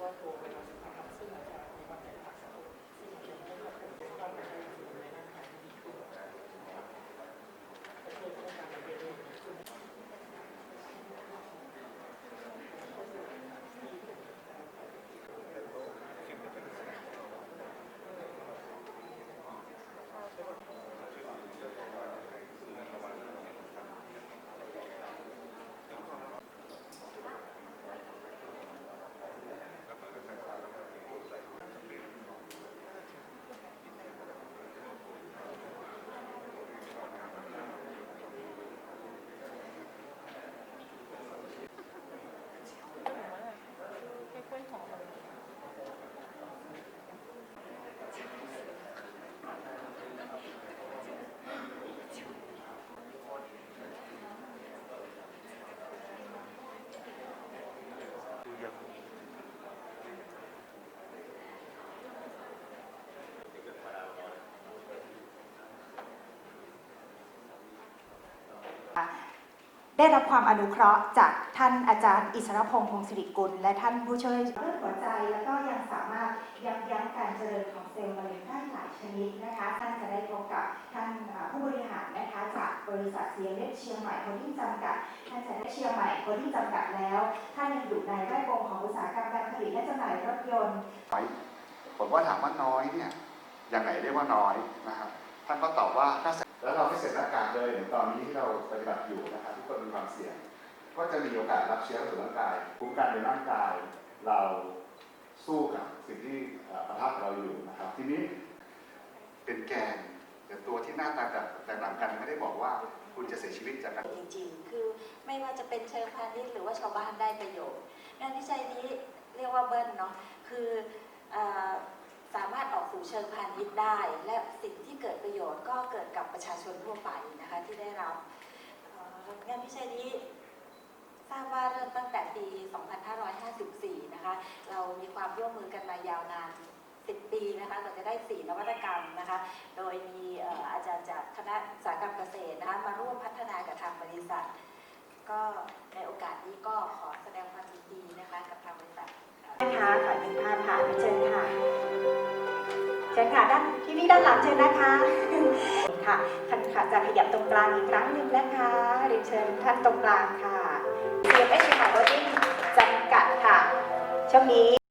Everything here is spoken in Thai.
ว่าตัวเป็นสิ่งที่ซึ่งอาจจะมีความแตกต่างกันซึ่งอาจจะไม่ได้ว่าผมต้องไปใช้ ได้รับความอนุเคราะห์จากท่านอาจารย์อิสรพงษ์พงศิริกุล และท่านผู้ช่วยเรื่องหัวใจแล้วก็ยังสามารถยับยั้งการเจริญของเซลล์มะเร็งได้หลายชนิดนะคะท่านจะได้พบกับท่านผู้บริหารนะคะจากบริษัทเซียเล็เชียงใหม่โฮลดิ้งจำกัดท่านจะได้เชียงใหม่โฮลดิ้งจำกัดแล้ว ท่านยังอยู่ในแวดวงของอุตสาหกรรมการผลิตและจำหน่ายรถยนต์ผมก็ถามว่าน้อยเนี่ยอย่างไหนเรียกว่าน้อยนะครับท่านก็ตอบว่าถ้า แล้วเราไม่เสร็จหน้ากากเลยเหมือนตอนนี้ที่เราปฏิบัติอยู่นะครับทุกคนมีความเสี่ยง ก็จะมีโอกาสรับเชื้อสู่ร่างกายภูมิคุ้มกันในร่างกายเราสู้กับสิ่งที่ประทับเราอยู่นะครับ ทีนี้เป็นแกนแต่ตัวที่หน้าตาแตกต่างกันไม่ได้บอกว่าคุณจะเสียชีวิตจากการจริงๆ คือไม่ว่าจะเป็นเชิงพาณิชย์หรือว่าชาวบ้านได้ประโยชน์งานวิจัยนี้เรียกว่าเบิ้ลเนาะคืออ สามารถออกสู่เชิงพาณิชย์ได้ และสิ่งที่เกิดประโยชน์ก็เกิดกับประชาชนทั่วไปนะคะที่ได้รับงานวิจัยนี้ทราบว่าเริ่มตั้งแต่ปี 2554 นะคะ เรามีความร่วมมือกันมายาวนาน 10 ปีนะคะเราจะได้ 4 นวัตกรรมนะคะ โดยมีอาจารย์จากคณะสาหกรรมเกษตรนะคะมาร่วมพัฒนากับทางบริษัท ก็ในโอกาสนี้ก็ขอแสดงความยินดี เชิญค่ะด้านที่นี่ด้านหลังเชิญนะคะค่ะท่านค่ะจะขยับตรงกลางอีกครั้งหนึ่งนะคะเรียนเชิญท่านตรงกลางค่ะ CMS เชียงใหม่โรดิ้งจำกัดค่ะช่วงนี้